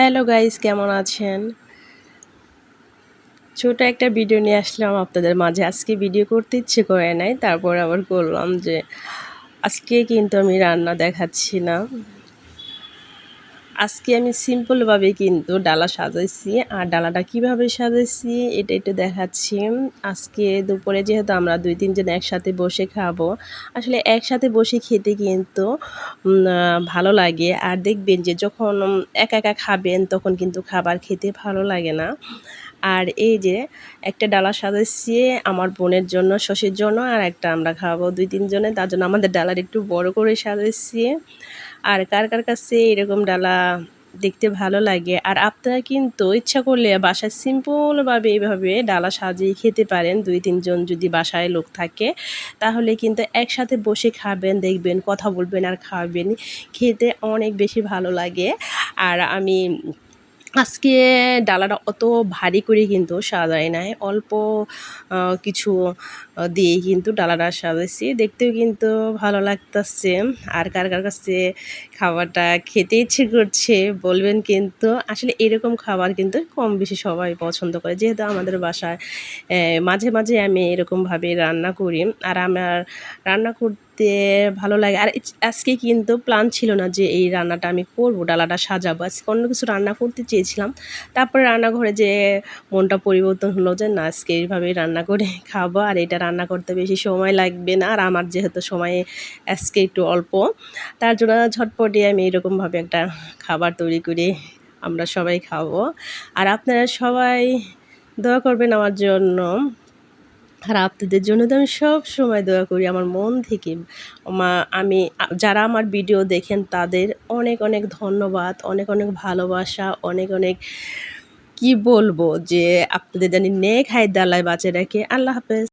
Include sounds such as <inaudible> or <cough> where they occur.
Hello guys, কেমন আছেন? ছোট একটা ভিডিও নিয়ে আসলাম আপনাদের মাঝে। আজকে ভিডিও করতে ইচ্ছে করে নাই, তারপর আবার করলাম যে, আজকে কিন্তু আমি রান্না দেখাচ্ছি না। আজকে আমি সিম্পলভাবে কিন্তু ডালা সাজাইছি। আর ডালাটা কীভাবে সাজাইছি, এটা একটু দেখাচ্ছি। আজকে দুপুরে যেহেতু আমরা দুই তিনজন একসাথে বসে খাব, আসলে একসাথে বসে খেতে কিন্তু ভালো লাগে। আর দেখবেন যে যখন একা একা খাবেন, তখন কিন্তু খাবার খেতে ভালো লাগে না। আর এই যে একটা ডালা সাজাইছি আমার বোনের জন্য, শশীর জন্য, আর একটা আমরা খাব দুই তিনজনে। তার জন্য আমাদের ডালার একটু বড় করে সাজাইছি আর কার কার কাছে এরকম ডালা দেখতে ভালো লাগে? আর আপনারা কিন্তু ইচ্ছা করলে বাসায় সিম্পলভাবে এইভাবে ডালা সাজিয়ে খেতে পারেন, দুই তিনজন যদি বাসায় লোক থাকে। তাহলে কিন্তু একসাথে বসে খাবেন, দেখবেন, কথা বলবেন আর খাবেন। খেতে অনেক বেশি ভালো লাগে। আর আমি আজকে ডালাটা অত ভারী করে কিন্তু সাজাই নাই, অল্প কিছু দিয়ে কিন্তু ডালাটা সাজাইছি। দেখতেও কিন্তু ভালো লাগতেছে। আর কার কার কাছে খাবারটা খেতে ইচ্ছে করছে বলবেন কিন্তু আসলে এরকম খাবার কিন্তু কম বেশি সবাই পছন্দ করে। যেহেতু আমাদের বাসায় মাঝে মাঝে আমি এরকমভাবে রান্না করি। আর আমার রান্না করতে দেখতে ভালো লাগে। আর আজকে কিন্তু প্ল্যান ছিল না যে এই রান্নাটা আমি করব, ডালাটা সাজাবো। আজকে অন্য কিছু রান্না করতে চেয়েছিলাম। তারপরে রান্নাঘরে যে মনটা পরিবর্তন হলো যে না, আজকে এইভাবেই রান্না করে <laughs> খাব। আর এটা রান্না করতে বেশি সময় লাগবে না। আর আমার যেহেতু সময় আজকে একটু অল্প, তার জন্য ঝটপটে আমি এরকমভাবে একটা খাবার তৈরি করে আমরা সবাই খাব। আর আপনারা সবাই দোয়া করবেন আমার জন্য আর আপনাদের জন্য তো আমি সব সময় দোয়া করি, আমার মন থেকে। মা, আমি, যারা আমার ভিডিও দেখেন, তাদের অনেক অনেক ধন্যবাদ, অনেক অনেক ভালোবাসা, অনেক অনেক কি বলব যে আপনাদের জানি নেক হায় দালায় বাঁচে রাখে। আল্লাহ হাফেজ।